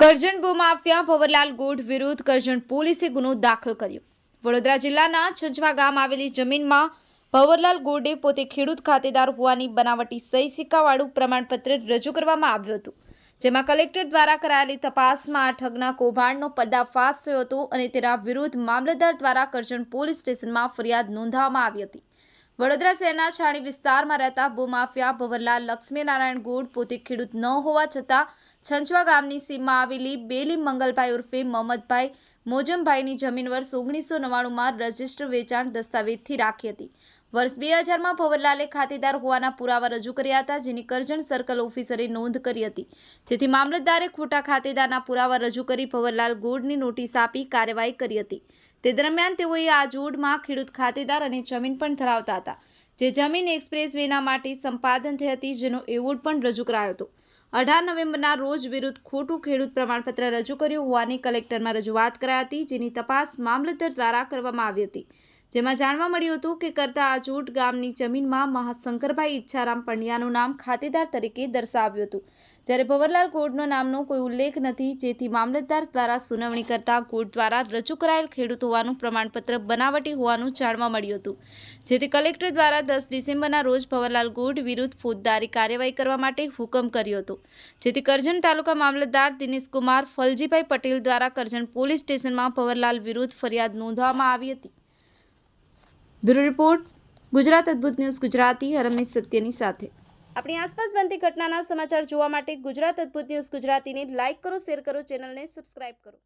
કરજણ ભૂમાફિયા ભવરલાલ ગોઠ વિરુદ્ધ કરજણ પોલીસે ગુનો દાખલ કર્યો. વડોદરા જિલ્લાના છંછવા ગામ આવેલી જમીનમાં ભવરલાલ ગોડે પોતે ખેડૂત ખાતેદાર હોવાની બનાવટી સહી સિક્કાવાળું પ્રમાણપત્ર રજૂ કરવામાં આવ્યું હતું, જેમાં કલેક્ટર દ્વારા કરાયેલી તપાસમાં આ ઠગના કૌભાંડનો પર્દાફાશ થયો હતો અને તેના વિરુદ્ધ મામલતદાર દ્વારા કરજણ પોલીસ સ્ટેશનમાં ફરિયાદ નોંધાવવામાં આવી હતી. વડોદરા શહેરના છાણી વિસ્તારમાં રહેતા ભૂમાફિયા ભવરલાલ લક્ષ્મીનારાયણ ગોડ પોતે ખેડૂત ન હોવા છતાં છંછવા ગામની સીમમાં આવેલી બેલી મંગલભાઈ ઉર્ફે મહમદભાઈ મોજમભાઈની જમીન વર્ષ ઓગણીસો નવ્વાણુંમાં રજિસ્ટર વેચાણ દસ્તાવેજથી રાખી હતી. વર્ષ બે હજારમાં ભવરલાલે ખાતેદાર હોવાના પુરાવા રજૂ કર્યા હતા, જેની કરજણ સર્કલ ઓફિસરે નોંધ કરી હતી. જેથી મામલતદારે ખોટા ખાતેદારના પુરાવા રજૂ કરી ભવરલાલ ગોડની નોટિસ આપી કાર્યવાહી કરી હતી. તે દરમિયાન તેઓએ આ જોડમાં ખેડૂત ખાતેદાર અને જમીન પણ ધરાવતા હતા. જે જમીન એક્સપ્રેસ વેના માટે સંપાદન થઈ હતી, જેનો એવોર્ડ પણ રજૂ કરાયો હતો. અઢાર નવેમ્બરના રોજ વિરુદ્ધ ખોટું ખેડૂત પ્રમાણપત્ર રજૂ કર્યું હોવાની કલેક્ટરમાં રજૂઆત કરાઈ હતી, જેની તપાસ મામલતદાર દ્વારા કરવામાં આવી હતી. જેમાં જાણવા મળ્યું હતું કે કરતા આજોટ ગામની જમીનમાં મહાશંકરભાઈ ઈચ્છારામ પંડ્યાનું નામ ખાતેદાર તરીકે દર્શાવ્યું હતું. જ્યારે ભવરલાલ ગોડનો નામનો કોઈ ઉલ્લેખ નથી, જેથી મામલતદાર દ્વારા સુનાવણી કરતા કોર્ટ દ્વારા રજૂ કરાયેલ ખેડૂત હોવાનું પ્રમાણપત્ર બનાવટી હોવાનું જાણવા મળ્યું હતું. જેથી કલેક્ટર દ્વારા દસ ડિસેમ્બરના રોજ ભવરલાલ ગોડ વિરુદ્ધ ફોજદારી કાર્યવાહી કરવા માટે હુકમ કર્યો હતો. જેથી કરજણ તાલુકા મામલતદાર દિનેશકુમાર ફલજીભાઈ પટેલ દ્વારા કરજણ પોલીસ સ્ટેશનમાં ભવરલાલ વિરુદ્ધ ફરિયાદ નોંધવામાં આવી હતી. બ્યુરો રિપોર્ટ, ગુજરાત અદ્ભુત ન્યૂઝ ગુજરાતી હરમેશ સત્યની સાથે. આપણી આસપાસ બનતી ઘટનાના સમાચાર જોવા માટે ગુજરાત અદ્ભુત ન્યૂઝ ગુજરાતીને લાઇક કરો, શેર કરો, ચેનલને સબસ્ક્રાઇબ કરો.